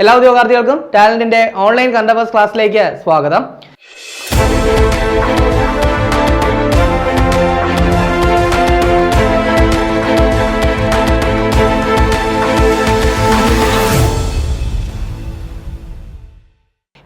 എല്ലാ ഉദ്യോഗാർത്ഥികൾക്കും ടാലന്റിന്റെ ഓൺലൈൻ കണ്ടവേഴ്സ് ക്ലാസ്സിലേക്ക് സ്വാഗതം.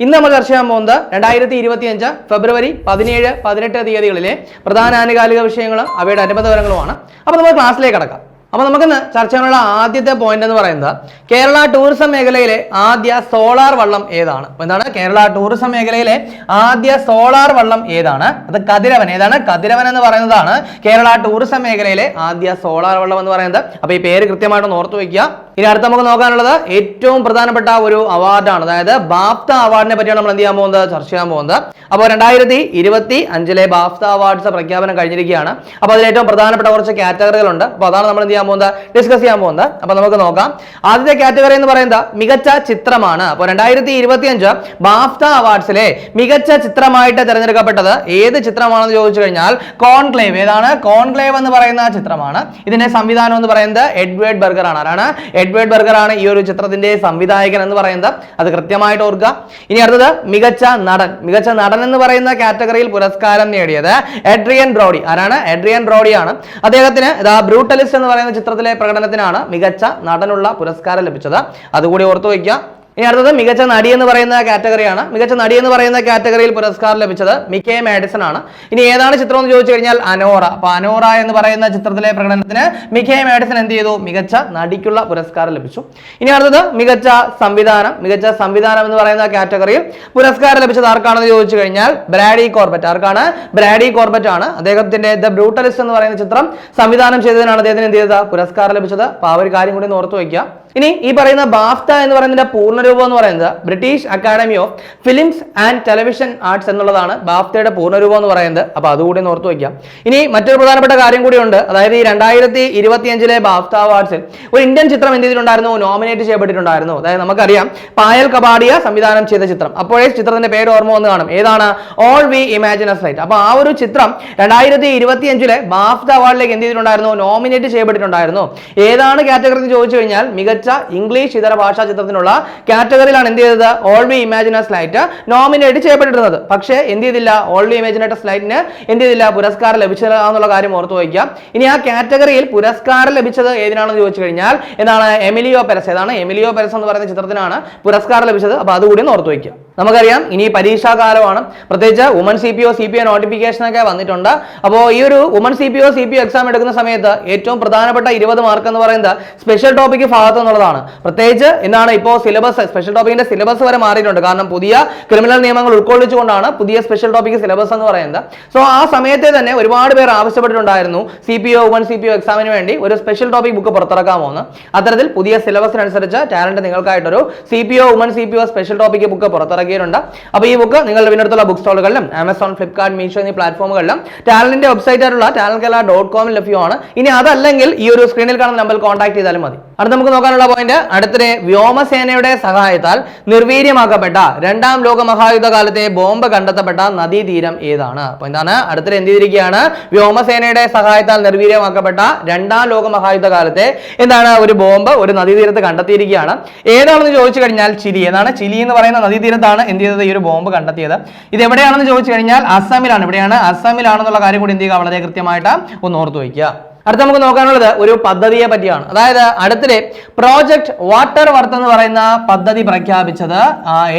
ഇന്ന് നമ്മൾ ചർച്ച ചെയ്യാൻ പോകുന്നത് രണ്ടായിരത്തി ഇരുപത്തി അഞ്ച് ഫെബ്രുവരി പതിനേഴ് പതിനെട്ട് തീയതികളിലെ പ്രധാന ആനുകാലിക വിഷയങ്ങളും അവയുടെ അനുബന്ധ വിവരങ്ങളുമാണ്. അപ്പോൾ നമ്മൾ ക്ലാസ്സിലേക്ക് കടക്കാം. അപ്പോൾ നമുക്കിന്ന് ചർച്ച ചെയ്യാനുള്ള ആദ്യത്തെ പോയിന്റ് എന്ന് പറയുന്നത് കേരള ടൂറിസം മേഖലയിലെ ആദ്യ സോളാർ വള്ളം ഏതാണ്? അപ്പോൾ എന്താണ്? കേരള ടൂറിസം മേഖലയിലെ ആദ്യ സോളാർ വള്ളം ഏതാണ്? അത് കതിരവൻ ഏതാണ്? കതിരവൻ എന്ന് പറയുന്നതാണ് കേരള ടൂറിസം മേഖലയിലെ ആദ്യ സോളാർ വള്ളം എന്ന് പറയുന്നത്. അപ്പോൾ ഈ പേര് കൃത്യമായിട്ട് ഓർത്തു വയ്ക്കുക. ഇനി അടുത്ത നമുക്ക് നോക്കാനുള്ളത് ഏറ്റവും പ്രധാനപ്പെട്ട ഒരു അവാർഡാണ് അതായത് ബാഫ്ത അവാർഡിനെ പറ്റിയാണ് നമ്മൾ എന്ത് ചെയ്യാൻ പോകുന്നത്? ചർച്ച ചെയ്യാൻ പോകുന്നത്. അപ്പോൾ രണ്ടായിരത്തി ഇരുപത്തി അഞ്ചിലെ ബാഫ്ത അവാർഡ്സ് പ്രഖ്യാപനം കഴിഞ്ഞിരിക്കുകയാണ്. അപ്പോൾ അതിൽ ഏറ്റവും പ്രധാനപ്പെട്ട കുറച്ച് കാറ്റഗറികളുണ്ട് അപ്പോൾ അതാണ് നമ്മൾ എന്ത് ചെയ്യാൻ പോകുന്നത്? ഡിസ്കസ് ചെയ്യാൻ പോകുന്നത്. അപ്പൊ നമുക്ക് നോക്കാം. ആദ്യത്തെ കാറ്റഗറി എന്ന് പറയുന്നത് മികച്ച ചിത്രമാണ്. അപ്പോൾ രണ്ടായിരത്തി ഇരുപത്തി അഞ്ച് ബാഫ്ത അവാർഡ്സിലെ മികച്ച ചിത്രമായിട്ട് തിരഞ്ഞെടുക്കപ്പെട്ടത് ഏത് ചിത്രമാണെന്ന് ചോദിച്ചു കഴിഞ്ഞാൽ കോൺക്ലേവ്. ഏതാണ്? കോൺക്ലേവ് എന്ന് പറയുന്ന ചിത്രമാണ്. ഇതിന്റെ സംവിധാനം എന്ന് പറയുന്നത് എഡ്വേർഡ് ബർഗർ ആണ്. ആരാണ്? എഡ്വേർഡ് ബർഗർ ആണ് ഈ ഒരു ചിത്രത്തിന്റെ സംവിധായകൻ എന്ന് പറയുന്നത്. അത് കൃത്യമായിട്ട് ഓർക്കുക. ഇനി അടുത്തത് മികച്ച നടൻ. മികച്ച നടൻ എന്ന് പറയുന്ന കാറ്റഗറിയിൽ പുരസ്കാരം നേടിയത് എഡ്രിയൻ ബ്രോഡി. ആരാണ്? എഡ്രിയൻ ബ്രോഡി ആണ് അദ്ദേഹത്തിന് ഇതാ ബ്രൂട്ടലിസ്റ്റ് എന്ന് പറയുന്ന ചിത്രത്തിലെ പ്രകടനത്തിനാണ് മികച്ച നടനുള്ള പുരസ്കാരം ലഭിച്ചത്. അതുകൂടി ഓർത്തു വയ്ക്കുക ഇനി അടുത്തത് മികച്ച നടി എന്ന് പറയുന്ന കാറ്റഗറിയാണ്. മികച്ച നടി എന്ന് പറയുന്ന കാറ്റഗറിയിൽ പുരസ്കാരം ലഭിച്ചത് മിക്കെ മാഡിസൺ ആണ്. ഇനി ഏതാണ് ചിത്രം എന്ന് ചോദിച്ചു കഴിഞ്ഞാൽ അനോറ. അപ്പൊ അനോറ എന്ന് പറയുന്ന ചിത്രത്തിലെ പ്രകടനത്തിന് മിക്കെ മാഡിസൺ എന്ത് ചെയ്തു? മികച്ച നടിക്കുള്ള പുരസ്കാരം ലഭിച്ചു. ഇനി അടുത്തത് മികച്ച സംവിധാനം. മികച്ച സംവിധാനം എന്ന് പറയുന്ന കാറ്റഗറിയിൽ പുരസ്കാരം ലഭിച്ചത് ആർക്കാണെന്ന് ചോദിച്ചു കഴിഞ്ഞാൽ ബ്രാഡി കോർബറ്റ്. ആർക്കാണ്? ബ്രാഡി കോർബറ്റ് ആണ്. അദ്ദേഹത്തിന്റെ ദ ബ്രൂട്ടലിസ്റ്റ് എന്ന് പറയുന്ന ചിത്രം സംവിധാനം ചെയ്തതിനാണ് അദ്ദേഹത്തിന് എന്ത് ചെയ്തത്? പുരസ്കാരം ലഭിച്ചത്. അപ്പൊ ആ ഒരു കാര്യം കൂടി ഓർത്തു വയ്ക്കുക. ഇനി ഈ പറയുന്ന ബാഫ്ത എന്ന് പറയുന്നതിന്റെ പൂർണരൂപം എന്ന് പറയുന്നത് British academy of films and television arts എന്നുള്ളതാണ് ബാഫ്തയുടെ പൂർണരൂപം എന്ന് പറയുന്നത്. അപ്പൊ അതുകൂടി ഓർത്ത് വയ്ക്കാം. ഇനി മറ്റൊരു പ്രധാനപ്പെട്ട കാര്യം കൂടിയുണ്ട് അതായത് ഈ രണ്ടായിരത്തി ഇരുപത്തി അഞ്ചിലെ ബാഫ്ത അവാർഡ്സിൽ ഒരു ഇന്ത്യൻ ചിത്രം എന്ത് ചെയ്തിട്ടുണ്ടായിരുന്നു? നോമിനേറ്റ് ചെയ്യപ്പെട്ടിട്ടുണ്ടായിരുന്നു. അതായത് നമുക്കറിയാം പായൽ കബാഡിയ സംവിധാനം ചെയ്ത ചിത്രം. അപ്പോഴേ ചിത്രത്തിന്റെ പേര് ഓർമ്മ വന്ന് കാണും. ഏതാണ്? ഓൾ വി ഇമാജിനസ് റൈറ്റ് അപ്പൊ ആ ഒരു ചിത്രം രണ്ടായിരത്തി ഇരുപത്തി അഞ്ചിലെ ബാഫ്ത അവാർഡിലേക്ക് എന്ത് ചെയ്തിട്ടുണ്ടായിരുന്നു? നോമിനേറ്റ് ചെയ്യപ്പെട്ടിട്ടുണ്ടായിരുന്നു. ഏതാണ് കാറ്റഗറി എന്ന് ചോദിച്ചു കഴിഞ്ഞാൽ മികച്ച ഇംഗ്ലീഷ് ഇതര ഭാഷാ ചിത്രത്തിനുള്ള കാറ്റഗറിയിലാണ് എന്ത് ചെയ്തത്? All we imagine as light nominate ചെയ്യപ്പെട്ടിരുന്നത്. പക്ഷേ എന്ത് ചെയ്തില്ല? ഓൾ വി ഇമാജിനേറ്റസ് ലൈറ്റിന് എന്ത് ചെയ്തില്ല? പുരസ്കാരം ലഭിച്ചില്ല കാര്യം ഓർത്തു വയ്ക്കുക. ഇനി ആ കാറ്റഗറിയിൽ പുരസ്കാരം ലഭിച്ചത് ഏതിനാണെന്ന് ചോദിച്ചു കഴിഞ്ഞാൽ എന്താണ്? എമിലിയോ പെരസ് ഏതാണ് എമിലിയോ പെരസ് എന്ന് പറയുന്ന ചിത്രത്തിനാണ് പുരസ്കാരം ലഭിച്ചത്. അപ്പൊ അതുകൂടി ഒന്ന് ഓർത്തു വയ്ക്കുക. നമുക്കറിയാം ഇനി പരീക്ഷാകാലമാണ് പ്രത്യേകിച്ച് woman C P O C P O notification ഒക്കെ വന്നിട്ടുണ്ട്. അപ്പോൾ ഈ ഒരു woman C P O C P O exam എടുക്കുന്ന സമയത്ത് ഏറ്റവും പ്രധാനപ്പെട്ട ഇരുപത് മാർക്ക് എന്ന് പറയുന്നത് സ്പെഷ്യൽ ടോപ്പിക് ഭാഗത്ത് എന്നുള്ളതാണ്. പ്രത്യേകിച്ച് എന്താണ് ഇപ്പോൾ സിലബസ് സ്പെഷ്യൽ ടോപ്പിക്കിന്റെ സിലബസ് വരെ മാറിയിട്ടുണ്ട്. കാരണം പുതിയ ക്രിമിനൽ നിയമങ്ങൾ ഉൾക്കൊള്ളിച്ചുകൊണ്ടാണ് പുതിയ സ്പെഷ്യൽ ടോപ്പിക് സിലബസ് എന്ന് പറയുന്നത്. സോ ആ സമയത്തെ തന്നെ ഒരുപാട് പേർ ആവശ്യപ്പെട്ടിട്ടുണ്ടായിരുന്നു C P O one C P O എക്സാമിന് വേണ്ടി ഒരു സ്പെഷ്യൽ ടോപ്പിക് ബുക്ക് പുറത്തിറക്കാമോ എന്ന് അത്തരത്തിൽ പുതിയ സിലബസിനനുസരിച്ച് talent നിങ്ങൾക്കായിട്ടൊരു C P O one C P O special topic book പുറത്തിറക്കിയിട്ടുണ്ട്. അപ്പോൾ ഈ ബുക്ക് നിങ്ങളുടെ പിന്നടുത്തുള്ള ബുക്ക് സ്റ്റോളുകളിലും ആമസോൺ ഫ്ലിപ്കാർട്ട് മീഷോ എന്നീ പ്ലാറ്റ്ഫോമുകളിലും ടാലന്റിന്റെ വെബ്സൈറ്റ് ആയിട്ടുള്ള ടാലന്റ് കേരള ഡോട്ട് കോമിൽ ലഭ്യമാണ്. ഇനി അതല്ലെങ്കിൽ ഈ ഒരു സ്ക്രീനിൽ കാണുന്ന നമ്പറിൽ കോൺടാക്ട് ചെയ്താലും മതി. അടുത്ത നമുക്ക് നോക്കാനുള്ള പോയിന്റ് അടുത്തിടെ വ്യോമസേനയുടെ സഹായത്താൽ നിർവീര്യമാക്കപ്പെട്ട രണ്ടാം ലോക മഹായുദ്ധ കാലത്തെ ബോംബ് കണ്ടെത്തപ്പെട്ട നദീതീരം ഏതാണ്? അപ്പൊ എന്താണ്? അടുത്തിടെ എന്ത് ചെയ്തിരിക്കുകയാണ്? വ്യോമസേനയുടെ സഹായത്താൽ നിർവീര്യമാക്കപ്പെട്ട രണ്ടാം ലോക മഹായുദ്ധ കാലത്തെ എന്താണ്? ഒരു ബോംബ് ഒരു നദീതീരത്ത് കണ്ടെത്തിയിരിക്കുകയാണ്. ഏതാണെന്ന് ചോദിച്ചു കഴിഞ്ഞാൽ ചിലി. ഏതാണ് ചിലി എന്ന് പറയുന്ന നദീതീരത്താണ് എന്ത് ചെയ്തത്? ഈ ഒരു ബോംബ് കണ്ടെത്തിയത്. ഇത് എവിടെയാണെന്ന് ചോദിച്ചു കഴിഞ്ഞാൽ അസ്സാമിലാണ്. ഇവിടെയാണ് അസ്സാമിലാണെന്നുള്ള കാര്യം കൂടി എന്ത് ചെയ്യുക? വളരെ കൃത്യമായിട്ട് ഒന്ന് ഓർത്തു വയ്ക്കുക. അടുത്ത നമുക്ക് നോക്കാനുള്ളത് ഒരു പദ്ധതിയെ പറ്റിയാണ്. അതായത് അടുത്തിടെ പ്രോജക്ട് വാട്ടർ വർത്ത് എന്ന് പറയുന്ന പദ്ധതി പ്രഖ്യാപിച്ചത്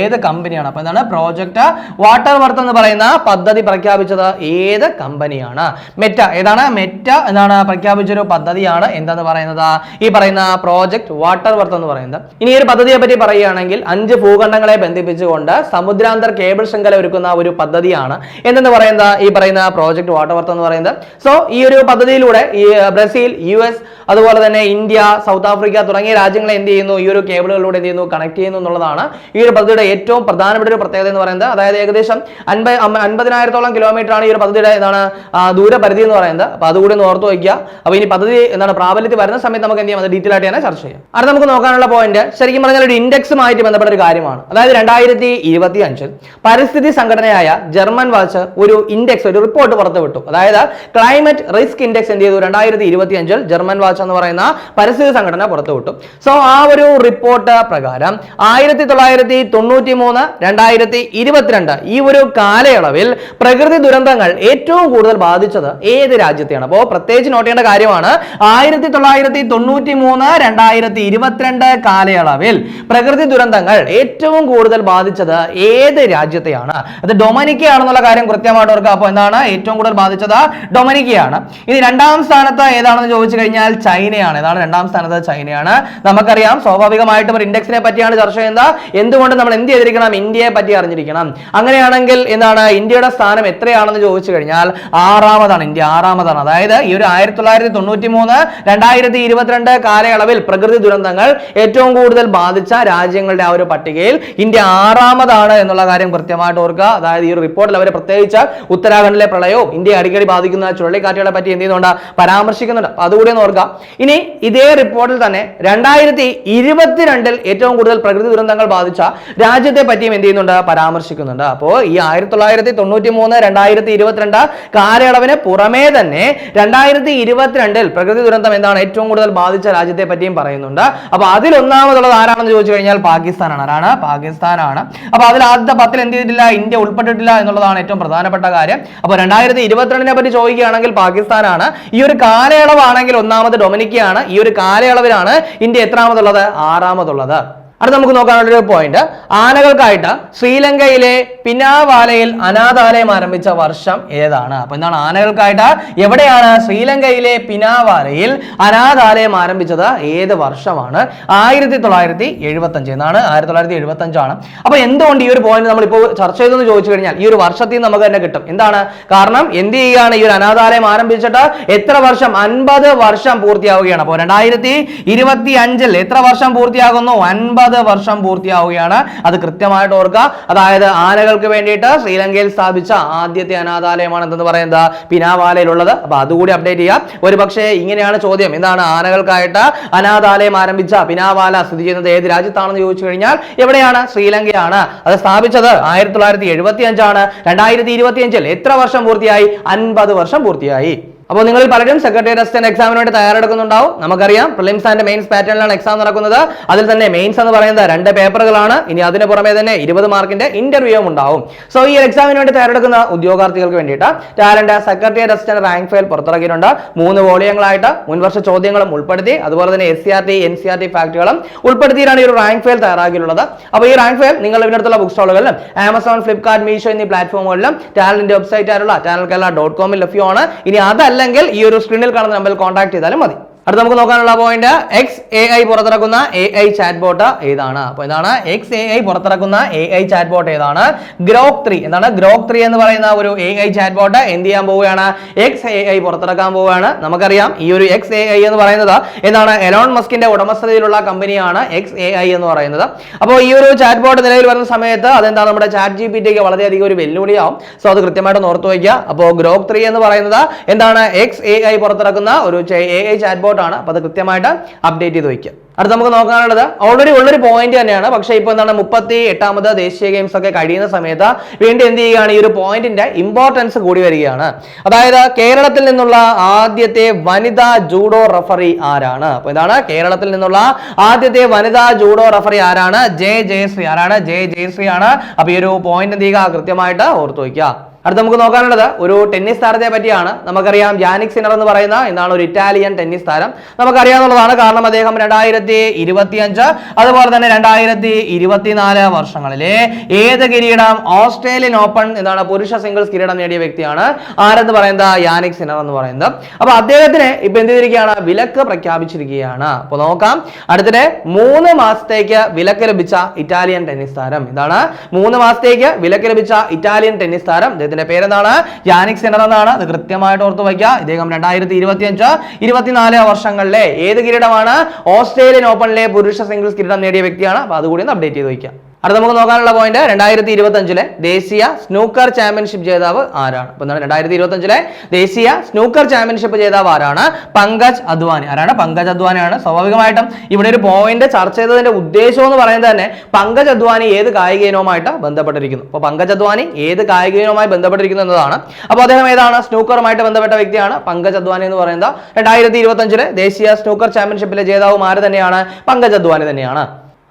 ഏത് കമ്പനിയാണ്? അപ്പൊ എന്താണ് പ്രോജക്ട് വാട്ടർ വർത്ത് എന്ന് പറയുന്ന പദ്ധതി പ്രഖ്യാപിച്ചത് ഏത് കമ്പനിയാണ്? മെറ്റ ഏതാണ്? മെറ്റ എന്താണ് പ്രഖ്യാപിച്ചൊരു പദ്ധതിയാണ് എന്താന്ന് പറയുന്നത്? ഈ പറയുന്ന പ്രോജക്ട് വാട്ടർ വർത്ത് എന്ന് പറയുന്നത്. ഇനി ഈ ഒരു പദ്ധതിയെ പറ്റി പറയുകയാണെങ്കിൽ അഞ്ച് ഭൂഖണ്ഡങ്ങളെ ബന്ധിപ്പിച്ചുകൊണ്ട് സമുദ്രാന്തർ കേബിൾ ശൃംഖല ഒരുക്കുന്ന ഒരു പദ്ധതിയാണ്. എന്തെന്ന് പറയുന്നത് ഈ പറയുന്ന പ്രോജക്ട് വാട്ടർ വർത്ത് എന്ന് പറയുന്നത്? സോ ഈ ഒരു പദ്ധതിയിലൂടെ ഈ ബ്രസീൽ യു എസ് അതുപോലെ തന്നെ ഇന്ത്യ സൗത്ത് ആഫ്രിക്ക തുടങ്ങിയ രാജ്യങ്ങളെ എന്ത് ചെയ്യുന്നു? ഈ ഒരു കേബിളുകളിലൂടെ എന്ത് ചെയ്യുന്നു? കണക്ട് ചെയ്യുന്നു എന്നുള്ളതാണ് ഈ ഒരു പദ്ധതിയുടെ ഏറ്റവും പ്രധാനപ്പെട്ട ഒരു പ്രത്യേകത എന്ന് പറയുന്നത്. അതായത് ഏകദേശം അൻപത് അൻപതിനായിരത്തോളം കിലോമീറ്റർ ആണ് ഈ ഒരു പദ്ധതിയുടെ എന്താണ് ദൂരപരിധി എന്ന് പറയുന്നത്. അപ്പൊ അതുകൂടി ഒന്ന് ഓർത്ത് വയ്ക്കുക. അപ്പൊ ഇനി പദ്ധതി എന്താണ് പ്രാബല്യത്തിൽ വരുന്ന സമയത്ത് നമുക്ക് എന്ത് ചെയ്യാം? അത് ഡീറ്റെയിൽ ആയിട്ട് തന്നെ ചർച്ച ചെയ്യാം. അടുത്ത നമുക്ക് നോക്കാനുള്ള പോയിന്റ് ശരിക്കും പറഞ്ഞാൽ ഒരു ഇൻഡെക്സുമായിട്ട് ബന്ധപ്പെട്ട ഒരു കാര്യമാണ്. അതായത് രണ്ടായിരത്തി ഇരുപത്തി അഞ്ചിൽ പരിസ്ഥിതി സംഘടനയായ ജർമ്മൻ വാച്ച് ഒരു ഇൻഡെക്സ് ഒരു റിപ്പോർട്ട് പുറത്തുവിട്ടു. അതായത് ക്ലൈമറ്റ് റിസ്ക് ഇൻഡെക്സ് എന്ത് ചെയ്തു? രണ്ടായിരത്തി രണ്ടായിരത്തി ഇരുപത്തി അഞ്ചിൽ ജർമ്മൻ വാച്ച് എന്ന് പറയുന്ന പരിസ്ഥിതി സംഘടന പുറത്തുവിട്ടു. സോ ആ ഒരു റിപ്പോർട്ട് പ്രകാരം ആയിരത്തി തൊള്ളായിരത്തി തൊണ്ണൂറ്റി മൂന്ന് രണ്ടായിരത്തി ഇരുപത്തിരണ്ട് ഈ ഒരു കാലയളവിൽ പ്രകൃതി ദുരന്തങ്ങൾ ഏറ്റവും കൂടുതൽ ബാധിച്ചത് ഏത് രാജ്യത്തെയാണ്? അപ്പോൾ പ്രത്യേകിച്ച് നോട്ട് ചെയ്യേണ്ട കാര്യമാണ് ആയിരത്തി തൊള്ളായിരത്തി തൊണ്ണൂറ്റി മൂന്ന് രണ്ടായിരത്തി ഇരുപത്തിരണ്ട് കാലയളവിൽ പ്രകൃതി ദുരന്തങ്ങൾ ഏറ്റവും കൂടുതൽ ബാധിച്ചത് ഏത് രാജ്യത്തെയാണ്? അത് ഡൊമനിക്കയാണെന്നുള്ള കാര്യം കൃത്യമായിട്ട് ഓർക്കുക. അപ്പോൾ എന്താണ്? ഏറ്റവും കൂടുതൽ ബാധിച്ചത് ഡൊമനിക്കയാണ്. ഇനി രണ്ടാം സ്ഥാനത്ത് ഏതാണെന്ന് ചോദിച്ചു കഴിഞ്ഞാൽ ചൈനയാണ്. ഏതാണ് രണ്ടാം സ്ഥാനത്ത് ചൈനയാണ്. നമുക്കറിയാം സ്വാഭാവികമായിട്ടും ഒരു ഇൻഡെക്സിനെ പറ്റിയാണ് ചർച്ച ചെയ്യുന്നത്. എന്തുകൊണ്ട് നമ്മൾ എന്ത് ചെയ്തിരിക്കണം? ഇന്ത്യയെ പറ്റി അറിഞ്ഞിരിക്കണം. അങ്ങനെയാണെങ്കിൽ എന്താണ് ഇന്ത്യയുടെ സ്ഥാനം എത്രയാണെന്ന് ചോദിച്ചു കഴിഞ്ഞാൽ ആറാമതാണ് ഇന്ത്യ ആറാമതാണ്. അതായത് ഈ ഒരു ആയിരത്തി തൊള്ളായിരത്തി തൊണ്ണൂറ്റി മൂന്ന് രണ്ടായിരത്തി ഇരുപത്തിരണ്ട് കാലയളവിൽ പ്രകൃതി ദുരന്തങ്ങൾ ഏറ്റവും കൂടുതൽ ബാധിച്ച രാജ്യങ്ങളുടെ ആ ഒരു പട്ടികയിൽ ഇന്ത്യ ആറാമതാണ് എന്നുള്ള കാര്യം കൃത്യമായിട്ട് ഓർക്കുക. അതായത് ഈ ഒരു റിപ്പോർട്ടിൽ അവർ പ്രത്യേകിച്ച് ഉത്തരാഖണ്ഡിലെ പ്രളയവും ഇന്ത്യയെ അടിക്കടി ബാധിക്കുന്ന ചുഴലിക്കാറ്റുകളെ പറ്റി എന്ത് ചെയ്യുന്നുണ്ട്? പരാമർശിക്കുന്നുണ്ട്. അപ്പൊ അതുകൂടി ഒന്ന് ഓർക്കുക. ഇനി ഇതേ റിപ്പോർട്ടിൽ തന്നെ രണ്ടായിരത്തി ഇരുപത്തിരണ്ടിൽ ഏറ്റവും കൂടുതൽ പ്രകൃതി ദുരന്തങ്ങൾ ബാധിച്ച രാജ്യത്തെ പറ്റിയും എന്ത് ചെയ്യുന്നുണ്ട്? പരാമർശിക്കുന്നുണ്ട്. അപ്പോൾ ഈ ആയിരത്തി തൊള്ളായിരത്തി തൊണ്ണൂറ്റി മൂന്ന് രണ്ടായിരത്തി ഇരുപത്തിരണ്ട് കാലയളവിന് പുറമേ തന്നെ രണ്ടായിരത്തി ഇരുപത്തിരണ്ടിൽ പ്രകൃതി ദുരന്തം എന്താണ് ഏറ്റവും കൂടുതൽ ബാധിച്ച രാജ്യത്തെ പറ്റിയും പറയുന്നുണ്ട്. അപ്പൊ അതിൽ ഒന്നാമതുള്ളത് ആരാണെന്ന് ചോദിച്ചു കഴിഞ്ഞാൽ പാകിസ്ഥാനാണ്. ആരാണ്? പാകിസ്ഥാനാണ്. അപ്പൊ അതിൽ ആദ്യത്തെ പത്തിൽ എന്ത് ചെയ്തിട്ടില്ല? ഇന്ത്യ ഉൾപ്പെട്ടിട്ടില്ല എന്നുള്ളതാണ് ഏറ്റവും പ്രധാനപ്പെട്ട കാര്യം. അപ്പൊ രണ്ടായിരത്തി ഇരുപത്തിരണ്ടിനെ പറ്റി ചോദിക്കുകയാണെങ്കിൽ പാകിസ്ഥാനാണ്. ഈ ഒരു കാലയളവാണെങ്കിൽ ഒന്നാമത് ഡൊമിനിക്കയാണ്. ഈ ഒരു കാലയളവിലാണ് ഇന്ത്യ എത്രാമതുള്ളത്? ആറാമതുള്ളത്. അടുത്ത നമുക്ക് നോക്കാനുള്ള ഒരു പോയിന്റ് ആനകൾക്കായിട്ട് ശ്രീലങ്കയിലെ പിനാവാലയിൽ അനാഥാലയം ആരംഭിച്ച വർഷം ഏതാണ്? അപ്പൊ എന്താണ് ആനകൾക്കായിട്ട്? എവിടെയാണ് ശ്രീലങ്കയിലെ പിനാവാലയിൽ അനാഥാലയം ആരംഭിച്ചത്? ഏത് വർഷമാണ്? ആയിരത്തി തൊള്ളായിരത്തി എഴുപത്തി അഞ്ച് എന്നാണ് ആയിരത്തി തൊള്ളായിരത്തി എഴുപത്തി അഞ്ചാണ് അപ്പൊ എന്തുകൊണ്ട് ഈ ഒരു പോയിന്റ് നമ്മൾ ഇപ്പോൾ ചർച്ച ചെയ്തെന്ന് ചോദിച്ചു കഴിഞ്ഞാൽ ഈ ഒരു വർഷത്തിൽ നമുക്ക് തന്നെ കിട്ടും. എന്താണ്? കാരണം എന്ത് ചെയ്യുകയാണ് ഈ ഒരു അനാഥാലയം ആരംഭിച്ചിട്ട് എത്ര വർഷം? അൻപത് വർഷം പൂർത്തിയാവുകയാണ്. അപ്പോൾ രണ്ടായിരത്തി ഇരുപത്തി അഞ്ചിൽ എത്ര വർഷം പൂർത്തിയാകുന്നു? അൻപത് വർഷം പൂർത്തിയാവുകയാണ്. അത് കൃത്യമായിട്ട് ഓർക്കുക. അതായത് ആനകൾക്ക് വേണ്ടിയിട്ട് ശ്രീലങ്കയിൽ സ്ഥാപിച്ച ആദ്യത്തെ അനാഥാലയമാണ് എന്തെന്ന് പറയുന്നത് പിനാവാലയിലുള്ളത്. അപ്പൊ അതുകൂടി അപ്ഡേറ്റ് ചെയ്യാം. ഒരു പക്ഷേ ഇങ്ങനെയാണ് ചോദ്യം. എന്താണ് ആനകൾക്കായിട്ട് അനാഥാലയം ആരംഭിച്ച പിനാവാല സ്ഥിതി ചെയ്യുന്നത്? ഏത് രാജ്യത്താണെന്ന് ചോദിച്ചു കഴിഞ്ഞാൽ എവിടെയാണ്? ശ്രീലങ്കയാണ്. അത് സ്ഥാപിച്ചത് ആയിരത്തി തൊള്ളായിരത്തി എഴുപത്തി അഞ്ചാണ് രണ്ടായിരത്തി ഇരുപത്തി അഞ്ചിൽ എത്ര വർഷം പൂർത്തിയായി? അൻപത് വർഷം പൂർത്തിയായി. അപ്പോൾ നിങ്ങൾ പലരും സെക്രട്ടറി അസിസ്റ്റന്റ് എക്സാമിന് വേണ്ടി തയ്യാറെടുക്കുന്നുണ്ടാവും. നമുക്കറിയാം പ്രിലിംസ് ആൻഡ് മെയിൻസ് പാറ്റേണിലാണ് എക്സാം നടക്കുന്നത്. അതിൽ തന്നെ മെയിൻസ് എന്ന് പറയുന്നത് രണ്ട് പേപ്പറുകളാണ് ഇനി അതിന് പുറമെ തന്നെ ഇരുപത് മാർക്കിന്റെ ഇന്റർവ്യൂവും ഉണ്ടാവും. സോ ഈ എക്സാമിന് വേണ്ടി തയ്യാറെടുക്കുന്ന ഉദ്യോഗാർത്ഥികൾക്ക് വേണ്ടിയിട്ട് Talent secretary assistant rank file പുറത്തിറക്കിയിട്ടുണ്ട്. മൂന്ന് വോളിയങ്ങളായിട്ട് മുൻവർഷ ചോദ്യങ്ങളും ഉൾപ്പെടുത്തി അതുപോലെ തന്നെ S C R T N C R T ഫാക്ടുകളും ഉൾപ്പെടുത്തിയിട്ടാണ് ഈ ഒരു റാങ്ക് ഫയൽ തയ്യാറാക്കിയിട്ടുള്ളത്. അപ്പോൾ ഈ റാങ്ക് ഫയൽ നിങ്ങൾ ഇവിടുത്തുള്ള ബുക്ക് സ്റ്റോളുകളിലും ആമസോൺ ഫ്ലിപ്കാർട്ട് മീഷോ എന്നീ പ്ലാറ്റ്ഫോമുകളിലും ടാലന്റ് വെബ്സൈറ്റ് ആയിട്ടുള്ള ടാലന്റ് കേരള ഡോട്ട് കോമിൽ ലഭ്യമാണ്. ഇനി അതല്ലെങ്കിൽ ഈ ഒരു സ്ക്രീനിൽ കാണുന്ന നമ്പറിൽ കോൺടാക്ട് ചെയ്താലും മതി. അടുത്ത നമുക്ക് നോക്കാനുള്ള പോയിന്റ് എക്സ് എ ഐ പുറത്തിറക്കുന്ന എ ഐ ചാറ്റ് ബോട്ട് ഏതാണ് അപ്പോൾ എന്താണ് എക്സ് എ ഐ പുറത്തിറക്കുന്ന എ ഐ ചാറ്റ് ബോട്ട് ഏതാണ് ഗ്രോക്ക് ത്രീ എന്താണ് ഗ്രോക്ക് ത്രീ എന്ന് പറയുന്ന ഒരു എ ഐ ചാറ്റ് ബോട്ട് എന്ത് ചെയ്യാൻ പോവുകയാണ് എക്സ് എ ഐ പുറത്തിറക്കാൻ പോവുകയാണ് നമുക്കറിയാം ഈ ഒരു എക്സ് എ ഐ എന്ന് പറയുന്നത് എന്താണ് എലോൺ മസ്കിന്റെ ഉടമസ്ഥതയിലുള്ള കമ്പനിയാണ് എക്സ് എ ഐ എന്ന് പറയുന്നത് അപ്പോൾ ഈ ഒരു ചാറ്റ് ബോട്ട് നിലവിൽ വരുന്ന സമയത്ത് അതെന്താ നമ്മുടെ ചാറ്റ് ജി പി ടിക്ക് വളരെയധികം ഒരു വെല്ലുവിളിയാവും സോ അത് കൃത്യമായിട്ട് ഓർത്തു വയ്ക്കുക അപ്പോൾ ഗ്രോക്ക് ത്രീ എന്ന് പറയുന്നത് എന്താണ് എക്സ് എ ഐ പുറത്തിറക്കുന്ന ഒരു എ ഐ ചാറ്റ് ബോട്ട് ആണ്. അപ്പോൾ അത് കൃത്യമായിട്ട് അപ്ഡേറ്റ് ചെയ്ത് വയ്ക്കുക അടുത്ത് നമുക്ക് നോക്കാനുള്ളത് ഓൾറെഡി ഉള്ളൊരു പോയിന്റ് തന്നെയാണ്. പക്ഷേ ഇപ്പോൾ എന്താണ് മുപ്പത്തി എട്ടാമത് ദേശീയ ഗെയിംസ് ഒക്കെ കഴിയുന്ന സമയത്ത് വീണ്ടും എന്ത് ചെയ്യുകയാണ്? ഈ ഒരു പോയിന്റിന്റെ ഇമ്പോർട്ടൻസ് കൂടി വരികയാണ്. അതായത് കേരളത്തിൽ നിന്നുള്ള ആദ്യത്തെ വനിതാ ജൂഡോ റഫറി ആരാണ്? അപ്പോൾ ഇതാണ് കേരളത്തിൽ നിന്നുള്ള ആദ്യത്തെ വനിതാ ജൂഡോ റഫറി ആരാണ്? ജെ ജയശ്രീ. ആരാണ്? ജെ ജയശ്രീ ആണ്. അപ്പോൾ ഈ ഒരു പോയിന്റ് എന്ത് ചെയ്യുക? കൃത്യമായിട്ട് ഓർത്തു വയ്ക്കുക. അടുത്ത നമുക്ക് നോക്കാനുള്ളത് ഒരു ടെന്നീസ് താരത്തെ പറ്റിയാണ്. നമുക്കറിയാം ജാനിക് സിനർ എന്ന് പറയുന്ന എന്താണ് ഒരു ഇറ്റാലിയൻ ടെന്നീസ് താരം. നമുക്കറിയാവുന്നതാണ് കാരണം അദ്ദേഹം രണ്ടായിരത്തി ഇരുപത്തി അഞ്ച് അതുപോലെ തന്നെ രണ്ടായിരത്തി ഇരുപത്തിനാല് വർഷങ്ങളിലെ ഏത് കിരീടം? ഓസ്ട്രേലിയൻ ഓപ്പൺ എന്താണ് പുരുഷ സിംഗിൾസ് കിരീടം നേടിയ വ്യക്തിയാണ്. ആരെന്ന് പറയുന്നത്? യാനിക് സിനർ എന്ന് പറയുന്നത്. അപ്പൊ അദ്ദേഹത്തിന് ഇപ്പൊ എന്ത് ചെയ്തിരിക്കുകയാണ്? വിലക്ക് പ്രഖ്യാപിച്ചിരിക്കുകയാണ്. അപ്പൊ നോക്കാം. അടുത്തിടെ മൂന്ന് മാസത്തേക്ക് വിലക്ക് ലഭിച്ച ഇറ്റാലിയൻ ടെന്നീസ് താരം ഇതാണ്. മൂന്ന് മാസത്തേക്ക് വിലക്ക് ലഭിച്ച ഇറ്റാലിയൻ ടെന്നീസ് താരം അദ്ദേഹത്തിന്റെ പേരെന്താണ്? യാനിക് സെന്റർ എന്നാണ്. അത് കൃത്യമായിട്ട് ഓർത്ത് വയ്ക്കുക. ഇദ്ദേഹം രണ്ടായിരത്തി ഇരുപത്തി അഞ്ച് ഇരുപത്തിനാല് വർഷങ്ങളിലെ ഏത് കിരീടമാണ്? ഓസ്ട്രേലിയൻ ഓപ്പണിലെ പുരുഷ സിംഗിൾസ് കിരീടം നേടിയ വ്യക്തിയാണ്. അപ്പൊ അതുകൂടി ഒന്ന് അപ്ഡേറ്റ് ചെയ്ത് വയ്ക്കുക. അടുത്ത നമുക്ക് നോക്കാനുള്ള പോയിന്റ് രണ്ടായിരത്തി ഇരുപത്തി അഞ്ചിലെ ദേശീയ സ്നൂക്കർ ചാമ്പ്യൻഷിപ്പ് ജേതാവ് ആരാണ്? അപ്പൊ എന്താണ് രണ്ടായിരത്തി ഇരുപത്തി അഞ്ചിലെ ദേശീയ സ്നൂക്കർ ചാമ്പ്യൻഷിപ്പ് ജേതാവ് ആരാണ്? പങ്കജ് അദ്വാനി. ആരാണ്? പങ്കജ് അദ്വാനിയാണ്. സ്വാഭാവികമായിട്ടും ഇവിടെ ഒരു പോയിന്റ് ചർച്ച ചെയ്തതിന്റെ ഉദ്ദേശം എന്ന് പറയുന്നത് തന്നെ പങ്കജ് അദ്വാനി ഏത് കായിക ഇനവുമായിട്ട് ബന്ധപ്പെട്ടിരിക്കുന്നു. അപ്പോൾ പങ്കജ് അദ്വാനി ഏത് കായിക ഇനവുമായി ബന്ധപ്പെട്ടിരിക്കുന്നു എന്നതാണ്. അപ്പോൾ അദ്ദേഹം ഏതാണ്? സ്നൂക്കറുമായിട്ട് ബന്ധപ്പെട്ട വ്യക്തിയാണ്. പങ്കജ് അദ്വാനി എന്ന് പറയുന്നത് രണ്ടായിരത്തി ഇരുപത്തി അഞ്ചിലെ ദേശീയ സ്നൂക്കർ ചാമ്പ്യൻഷിപ്പിലെ ജേതാവ് ആര് തന്നെയാണ്? പങ്കജ് അദ്വാനി തന്നെയാണ്.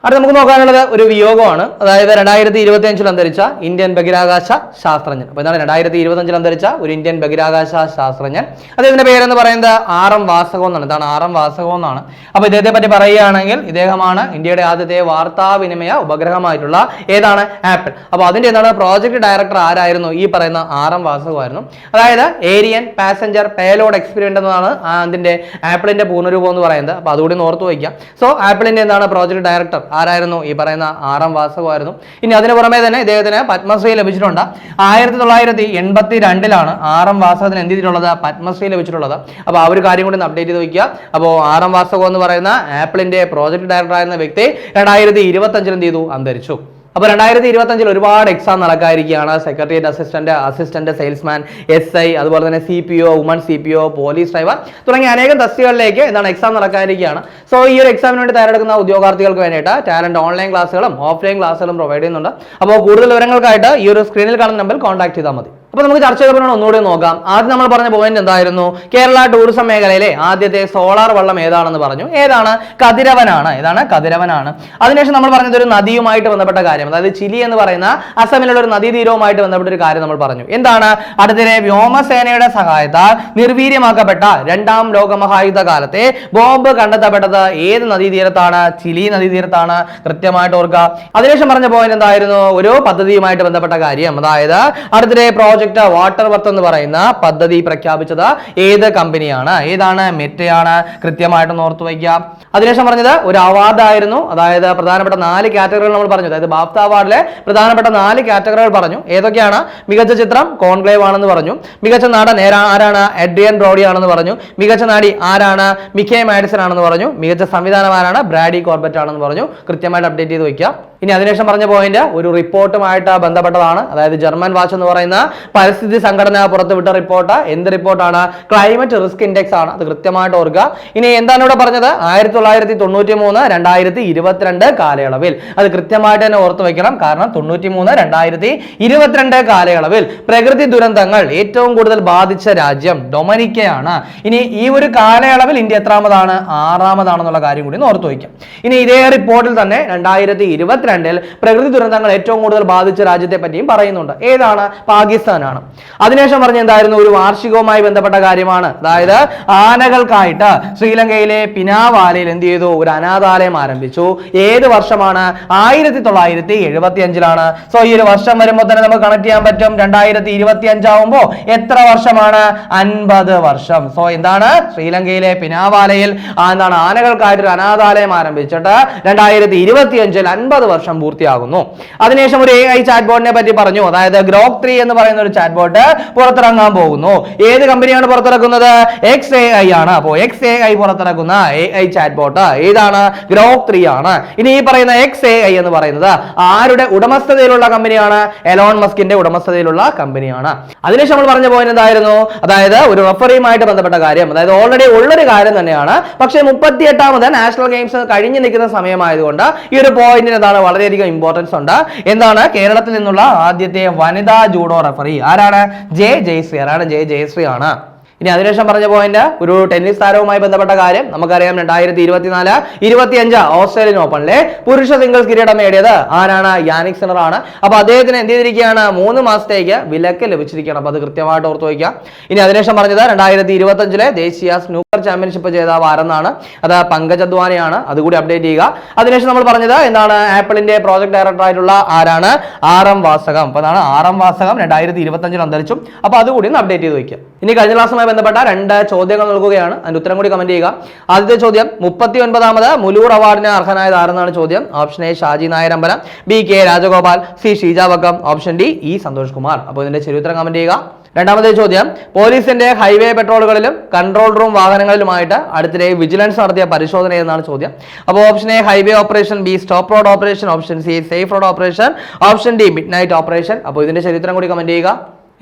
അടുത്ത നമുക്ക് നോക്കാനുള്ളത് ഒരു വിയോഗമാണ്. അതായത് രണ്ടായിരത്തി ഇരുപത്തി അഞ്ചിൽ അന്തരിച്ച ഇന്ത്യൻ ബഹിരാകാശ ശാസ്ത്രജ്ഞൻ. അപ്പോൾ എന്താണ് രണ്ടായിരത്തി ഇരുപത്തി അഞ്ചിൽ അന്തരിച്ച ഒരു ഇന്ത്യൻ ബഹിരാകാശ ശാസ്ത്രജ്ഞൻ. അദ്ദേഹത്തിന്റെ പേരെന്ന് പറയുന്നത് ആർ എം വാസകോ എന്നാണ്. ഇതാണ് ആർ എം വാസകോ എന്നാണ്. അപ്പോൾ ഇദ്ദേഹത്തെ പറ്റി പറയുകയാണെങ്കിൽ ഇദ്ദേഹമാണ് ഇന്ത്യയുടെ ആദ്യത്തെ വാർത്താവിനിമയ ഉപഗ്രഹമായിട്ടുള്ള ഏതാണ്? ആപ്പിൾ. അപ്പോൾ അതിന്റെ എന്താണ്? പ്രോജക്ട് ഡയറക്ടർ ആരായിരുന്നു? ഈ പറയുന്ന ആർ എം വാസകോ ആയിരുന്നു. അതായത് ഏരിയൻ പാസഞ്ചർ പേലോഡ് എക്സ്പീരിയൻസ് എന്നാണ് അതിന്റെ ആപ്പിളിന്റെ പൂർണരൂപം എന്ന് പറയുന്നത്. അപ്പോൾ അതുകൂടി ഓർത്ത് വയ്ക്കാം. സോ ആപ്പിളിന്റെ എന്താണ്? പ്രോജക്ട് ഡയറക്ടർ ആരായിരുന്നു? ഈ പറയുന്ന ആറാം വാസകമായിരുന്നു. ഇനി അതിന് പുറമെ തന്നെ ഇദ്ദേഹത്തിന് പത്മശ്രീ ലഭിച്ചിട്ടുണ്ട്. ആയിരത്തി തൊള്ളായിരത്തി എൺപത്തി രണ്ടിലാണ് ആറാം വാസകത്തിന് എന്ത് ചെയ്തിട്ടുള്ളത്? പത്മശ്രീ ലഭിച്ചിട്ടുള്ളത്. അപ്പോൾ ആ ഒരു കാര്യം കൂടി അപ്ഡേറ്റ് ചെയ്ത് വയ്ക്കുക. അപ്പോൾ ആറാം വാസകം എന്ന് പറയുന്ന ആപ്പിളിന്റെ പ്രോജക്ട് ഡയറക്ടർ ആയിരുന്ന വ്യക്തി രണ്ടായിരത്തി ഇരുപത്തി അഞ്ചിൽ എന്ത് ചെയ്തു? അന്തരിച്ചു. അപ്പോൾ രണ്ടായിരത്തി ഇരുപത്തഞ്ചിൽ ഒരുപാട് exam നടക്കാതിരിക്കുകയാണ്. Secretariat assistant assistant salesman S I അതുപോലെ തന്നെ C P O woman C P O police driver തുടങ്ങിയ അനേകം തസ്തികളിലേക്ക് എന്താണ് എക്സാം നടക്കാതിരിക്കുകയാണ്. സോ ഈ ഒരു എക്സാമിന് വേണ്ടി തയ്യാറെടുക്കുന്ന ഉദ്യോഗാർത്ഥികൾക്ക് വേണ്ടിയിട്ട് ടാലന്റ് ഓൺലൈൻ ക്ലാസ്സുകളും ഓഫ്ലൈൻ ക്ലാസ്സുകളും പ്രൊവൈഡ് ചെയ്യുന്നുണ്ട്. അപ്പോൾ കൂടുതൽ വിവരങ്ങൾക്കായിട്ട് ഈ ഒരു സ്ക്രീനിൽ കാണുന്ന നമ്പറിൽ കോൺടാക്ട് ചെയ്താൽ മതി. അപ്പോൾ നമുക്ക് ചർച്ച ചെയ്തപ്പോൾ ഒന്നുകൂടി നോക്കാം. ആദ്യം നമ്മൾ പറഞ്ഞ പോയിന്റ് എന്തായിരുന്നു? കേരള ടൂറിസം മേഖലയിലെ ആദ്യത്തെ സോളാർ വള്ളം ഏതാണെന്ന് പറഞ്ഞു. ഏതാണ്? കതിരവനാണ്. ഏതാണ്? കതിരവനാണ്. അതിനുശേഷം നമ്മൾ പറഞ്ഞത് ഒരു നദിയുമായിട്ട് ബന്ധപ്പെട്ട കാര്യം. അതായത് ചിലി എന്ന് പറയുന്ന അസമിലുള്ള ഒരു നദീതീരവുമായിട്ട് ബന്ധപ്പെട്ട ഒരു കാര്യം നമ്മൾ പറഞ്ഞു. എന്താണ്? അടുത്തിടെ വ്യോമസേനയുടെ സഹായത്താൽ നിർവീര്യമാക്കപ്പെട്ട രണ്ടാം ലോകമഹായുദ്ധ കാലത്തെ ബോംബ് കണ്ടെത്തപ്പെട്ടത് ഏത് നദീതീരത്താണ്? ചിലി നദീതീരത്താണ്. കൃത്യമായിട്ട് ഓർക്കുക. അതിനുശേഷം പറഞ്ഞ പോയിന്റ് എന്തായിരുന്നു? ഒരു പദ്ധതിയുമായിട്ട് ബന്ധപ്പെട്ട കാര്യം. അതായത് അടുത്തിടെ പ്രോജക്റ്റ് വാട്ടർ വർത്ത് എന്ന് പറയുന്ന പദ്ധതി പ്രഖ്യാപിച്ചത് ഏത് കമ്പനിയാണ്? ഏതാണ്? മെറ്റയാണ്? കൃത്യമായിട്ട് ഓർത്തു വയ്ക്കുക. അതിനുശേഷം പറഞ്ഞത് ഒരു അവാർഡ് ആയിരുന്നു. അതായത് പ്രധാനപ്പെട്ട നാല് കാറ്റഗറികൾ നമ്മൾ പറഞ്ഞു. അതായത് ബാഫ്ത അവാർഡിലെ പ്രധാനപ്പെട്ട നാല് കാറ്റഗറികൾ പറഞ്ഞു. ഏതൊക്കെയാണ്? മികച്ച ചിത്രം കോൺക്ലേവ് ആണെന്ന് പറഞ്ഞു. മികച്ച നടൻ ആരാണ്? എഡ്രിയൻ ബ്രോഡി ആണെന്ന് പറഞ്ഞു. മികച്ച നടി ആരാണ്? മിക്കേ മാഡിസൺ ആണെന്ന് പറഞ്ഞു. മികച്ച സംവിധാനം ആരാണ്? ബ്രാഡി കോർബറ്റ് ആണെന്ന് പറഞ്ഞു. കൃത്യമായിട്ട് അപ്ഡേറ്റ് ചെയ്ത് വയ്ക്കുക. ഇനി അതിനുശേഷം പറഞ്ഞ പോയിന്റ് ഒരു റിപ്പോർട്ടുമായിട്ട് ബന്ധപ്പെട്ടതാണ്. അതായത് ജർമ്മൻ വാച്ച് എന്ന് പറയുന്ന പരിസ്ഥിതി സംഘടന പുറത്തുവിട്ട റിപ്പോർട്ട് എന്ത് റിപ്പോർട്ടാണ് ക്ലൈമറ്റ് റിസ്ക് ഇൻഡെക്സ് ആണ്. അത് കൃത്യമായിട്ട് ഓർക്കുക. ഇനി എന്താണ് ഇവിടെ പറഞ്ഞത്? ആയിരത്തി തൊള്ളായിരത്തി തൊണ്ണൂറ്റി മൂന്ന് രണ്ടായിരത്തി ഇരുപത്തിരണ്ട് കാലയളവിൽ. അത് കൃത്യമായിട്ട് തന്നെ ഓർത്ത് വെക്കണം. കാരണം തൊണ്ണൂറ്റി മൂന്ന് രണ്ടായിരത്തി ഇരുപത്തിരണ്ട് കാലയളവിൽ പ്രകൃതി ദുരന്തങ്ങൾ ഏറ്റവും കൂടുതൽ ബാധിച്ച രാജ്യം ഡൊമനിക്കയാണ്. ഇനി ഈ ഒരു കാലയളവിൽ ഇന്ത്യ എത്രാമതാണ്? ആറാമതാണെന്നുള്ള കാര്യം കൂടി ഓർത്തു വയ്ക്കാം. ഇനി ഇതേ റിപ്പോർട്ടിൽ തന്നെ രണ്ടായിരത്തി ഇരുപത്തിരണ്ടിൽ പ്രകൃതി ദുരന്തങ്ങൾ ഏറ്റവും കൂടുതൽ ബാധിച്ച രാജ്യത്തെ പറ്റിയും പറയുന്നുണ്ട്. ഏതാണ്? പാകിസ്ഥാനാണ്. അതിനുശേഷം പറഞ്ഞ എന്തായിരുന്നു? ഒരു വാർഷികവുമായി ബന്ധപ്പെട്ട കാര്യമാണ്. അതായത് ആനകൾക്കായിട്ട് ശ്രീലങ്കയിലെ പിനാവാലയിൽ എന്ത് ചെയ്തു? ഒരു അനാഥാലയം ആരംഭിച്ചു. ഏത് വർഷമാണ്? ആയിരത്തി തൊള്ളായിരത്തി എഴുപത്തി അഞ്ചിലാണ് സോ ഈ ഒരു വർഷം വരുമ്പോൾ തന്നെ നമുക്ക് കണക്ട് ചെയ്യാൻ പറ്റും. രണ്ടായിരത്തി ഇരുപത്തി അഞ്ചാവുമ്പോ എത്ര വർഷമാണ്? അൻപത് വർഷം. സോ എന്താണ്? ശ്രീലങ്കയിലെ പിനാവാലയിൽ എന്താണ്? ആനകൾക്കായിട്ട് ഒരു അനാഥാലയം ആരംഭിച്ചിട്ട് രണ്ടായിരത്തി ഇരുപത്തി അഞ്ചിൽ അൻപത് വർഷം പൂർത്തിയാകുന്നു. അതിനുശേഷം ഒരു എ ഐ ചാറ്റ് ബോർഡിനെ പറ്റി പറഞ്ഞു. അതായത് ഗ്രോക്ക് ത്രീ എന്ന് പറയുന്ന ഒരു ചാറ്റ് ബോർഡ് പുറത്തിറങ്ങാൻ പോകുന്നു. ഏത് കമ്പനിയാണ് പുറത്തിറക്കുന്നത്? എക്സ് എ ഐ ആണ്. അപ്പോൾ എക്സ് എ ഐ പുറത്തിറക്കുന്ന എ ഐ ചാറ്റ് ബോട്ട് ഏതാണ്? ഗ്രോക്ക് ത്രീ ആണ്. ഇനി ഈ പറയുന്ന എക്സ് എ ഐ എന്ന് പറയുന്നത് ആരുടെ ഉടമസ്ഥതയിലുള്ള കമ്പനിയാണ് എലോൺ മസ്കിന്റെ ഉടമസ്ഥതയിലുള്ള കമ്പനിയാണ് അതിനുശേഷം നമ്മൾ പറഞ്ഞ പോയിന്റ് എന്തായിരുന്നു? അതായത് ഒരു റഫറിയുമായിട്ട് ബന്ധപ്പെട്ട കാര്യം. അതായത് ഓൾറെഡി ഉള്ളൊരു കാര്യം തന്നെയാണ്. പക്ഷേ മുപ്പത്തി എട്ടാമത് നാഷണൽ ഗെയിംസ് കഴിഞ്ഞു നിൽക്കുന്ന സമയമായതുകൊണ്ട് ഈ ഒരു പോയിന്റിന് എന്താണ് വളരെയധികം ഇമ്പോർട്ടൻസ് ഉണ്ട്. എന്താണ്? കേരളത്തിൽ നിന്നുള്ള ആദ്യത്തെ വനിതാ ജൂഡോ റഫറി ആരാണ്? ജെ ജയശ്രീ. ആരാണ്? ജെ ജയശ്രീ ആണ്. ഇനി അതിനുശേഷം പറഞ്ഞ പോയിന്റ് ഒരു ടെന്നീസ് താരവുമായി ബന്ധപ്പെട്ട കാര്യം നമുക്കറിയാം രണ്ടായിരത്തി ഇരുപത്തിനാല് ഇരുപത്തിയഞ്ച് ഓസ്ട്രേലിയൻ ഓപ്പണിലെ പുരുഷ സിംഗിൾസ് കിരീടം നേടിയത് ആരാണ്? യാനിക് സിണർ ആണ്. അപ്പൊ അദ്ദേഹത്തിന് എന്ത് ചെയ്തിരിക്കുകയാണ്? മൂന്ന് മാസത്തേക്ക് വിലക്ക് ലഭിച്ചിരിക്കുകയാണ്. അപ്പൊ അത് കൃത്യമായിട്ട് ഓർത്തു വയ്ക്കുക. ഇനി അതിനുശേഷം പറഞ്ഞത് രണ്ടായിരത്തി ഇരുപത്തഞ്ചിലെ ദേശീയ സ്നൂക്കർ ചാമ്പ്യൻഷിപ്പ് ജേതാവ് ആരെന്നാണ്? അത് പങ്കജ് അദ്വാനിയാണ്. അതുകൂടി അപ്ഡേറ്റ് ചെയ്യുക. അതിനുശേഷം നമ്മൾ പറഞ്ഞത് എന്താണ്? ആപ്പിളിന്റെ പ്രോജക്ട് ഡയറക്ടർ ആയിട്ടുള്ള ആരാണ്? R M Vasakam. അപ്പൊ അതാണ് ആർ എം വാസകം രണ്ടായിരത്തി ഇരുപത്തഞ്ചിൽ അന്തരിച്ചു. അപ്പൊ അതുകൂടി ഒന്ന് അപ്ഡേറ്റ് ചെയ്ത് വയ്ക്കുക. ഇനി കഴിഞ്ഞ ക്ലാസ്സുമായി ബന്ധപ്പെട്ട രണ്ട് ചോദ്യങ്ങൾ നൽകുകയാണ്. അതിന്റെ ഉത്തരം കൂടി കമന്റ് ചെയ്യുക. ആദ്യത്തെ ചോദ്യം മുപ്പത്തി ഒൻപതാമത് മുലൂർ അവാർഡിന് അർഹനായത് ആരെന്നാണ് ചോദ്യം? Option A Shaji Nayarambalam. B K Rajagopal. C Sheeja Vakkam option D E Santhosh Kumar. അപ്പോൾ ഇതിന്റെ ശരി ഉത്തരം കമന്റ് ചെയ്യുക. രണ്ടാമത്തെ ചോദ്യം പോലീസിന്റെ ഹൈവേ പെട്രോളുകളിലും കൺട്രോൾ റൂം വാഹനങ്ങളിലുമായിട്ട് അടുത്തിടെ വിജിലൻസ് നടത്തിയ പരിശോധന എന്നാണ് ചോദ്യം? അപ്പോൾ option A highway operation B stop road operation option C safe road operation option D midnight operation അപ്പോൾ ഇതിന്റെ ചരിത്രം കൂടി കമന്റ് ചെയ്യുക.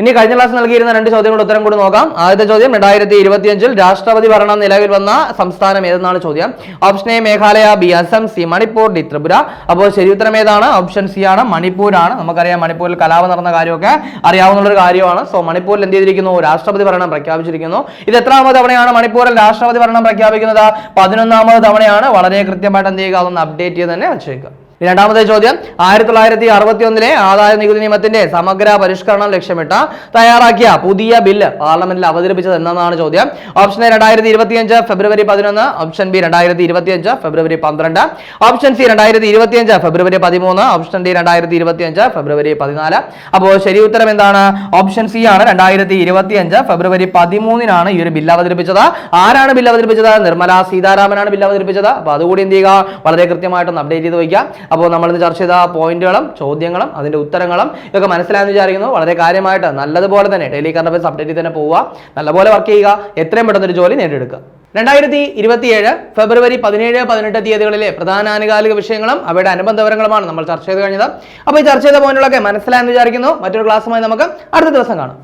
ഇനി കഴിഞ്ഞ ക്ലാസ് നൽകിയിരുന്ന രണ്ട് ചോദ്യങ്ങളുടെ ഉത്തരം കൂടി നോക്കാം. ആദ്യത്തെ ചോദ്യം രണ്ടായിരത്തി ഇരുപത്തിയഞ്ചിൽ രാഷ്ട്രപതി ഭരണം നിലവിൽ വന്ന സംസ്ഥാനം ഏതെന്നാണ് ചോദ്യം? Option A Meghalaya B Assam C Manipur D Tripura. അപ്പോൾ ശരി ഉത്തരം ഏതാണ്? ഓപ്ഷൻ സി ആണ് മണിപ്പൂരാണ്. നമുക്കറിയാം മണിപ്പൂരിൽ കലാപം നടന്ന കാര്യമൊക്കെ അറിയാവുന്ന ഒരു കാര്യമാണ്. സോ മണിപ്പൂരിൽ എന്ത് ചെയ്തിരിക്കുന്നു? രാഷ്ട്രപതി ഭരണം പ്രഖ്യാപിച്ചിരിക്കുന്നു. ഇത് എത്രാമത് തവണയാണ് മണിപ്പൂരിൽ രാഷ്ട്രപതി ഭരണം പ്രഖ്യാപിക്കുന്നത്? പതിനൊന്നാമത് തവണയാണ്. വളരെ കൃത്യമായിട്ട് എന്ത് ചെയ്യുക? അതൊന്ന് അപ്ഡേറ്റ് ചെയ്ത് തന്നെ വെച്ചേക്കുക. രണ്ടാമത്തെ ചോദ്യം. ആയിരത്തി തൊള്ളായിരത്തി അറുപത്തി ഒന്നിലെ ആദായ നികുതി നിയമത്തിന്റെ സമഗ്ര പരിഷ്കരണം ലക്ഷ്യമിട്ട് തയ്യാറാക്കിയ പുതിയ ബില്ല് പാർലമെന്റിൽ അവതരിപ്പിച്ചത് എന്നാണ് ചോദ്യം. ഓപ്ഷൻ എ രണ്ടായിരത്തി ഇരുപത്തിയഞ്ച് ഫെബ്രുവരി പതിനൊന്ന്. ഓപ്ഷൻ ബി രണ്ടായിരത്തി ഇരുപത്തിയഞ്ച് ഫെബ്രുവരി പന്ത്രണ്ട്. ഓപ്ഷൻ സി രണ്ടായിരത്തി ഇരുപത്തിയഞ്ച് ഫെബ്രുവരി പതിമൂന്ന്. ഓപ്ഷൻ ഡി രണ്ടായിരത്തി ഇരുപത്തിയഞ്ച് ഫെബ്രുവരി പതിനാല്. അപ്പോൾ ശരി ഉത്തരം എന്താണ്? ഓപ്ഷൻ സി ആണ് രണ്ടായിരത്തി ഇരുപത്തിയഞ്ച് ഫെബ്രുവരി പതിമൂന്നിനാണ് ഈ ഒരു ബില്ല് അവതരിപ്പിച്ചത്. ആരാണ് ബില്ല് അവതരിപ്പിച്ചത്? നിർമ്മല സീതാരാമനാണ് ബില്ല് അവതരിപ്പിച്ചത്. അപ്പോൾ അതുകൂടി എന്ത് ചെയ്യുക? വളരെ കൃത്യമായിട്ടൊന്ന് അപ്ഡേറ്റ് ചെയ്ത് വയ്ക്കുക. അപ്പോൾ നമ്മൾ ഇന്ന് ചർച്ച ചെയ്ത പോയിന്റുകളും ചോദ്യങ്ങളും അതിന്റെ ഉത്തരങ്ങളും ഇതൊക്കെ മനസ്സിലായെന്ന് വിചാരിക്കുന്നു. വളരെ കാര്യമായിട്ട് നല്ലതുപോലെ തന്നെ ഡെയിലി കറണ്ട് അഫയർസ് അപ്ഡേറ്റ് തന്നെ പോവുക. നല്ലപോലെ വർക്ക് ചെയ്യുക. എത്രയും പെട്ടെന്ന് ഒരു ജോലി നേടിയെടുക്കുക. രണ്ടായിരത്തി ഇരുപത്തിയേഴ് ഫെബ്രുവരി പതിനേഴ് പതിനെട്ട് തീയതികളിലെ പ്രധാന ആനുകാലിക വിഷയങ്ങളും അവയുടെ അനുബന്ധ വിവരങ്ങളുമാണ് നമ്മൾ ചർച്ച ചെയ്ത് കഴിഞ്ഞത്. അപ്പോൾ ഈ ചർച്ച ചെയ്ത പോയിന്റുകളൊക്കെ മനസ്സിലായെന്ന് വിചാരിക്കുന്നു. മറ്റൊരു ക്ലാസ്സുമായി നമുക്ക് അടുത്ത ദിവസം കാണാം.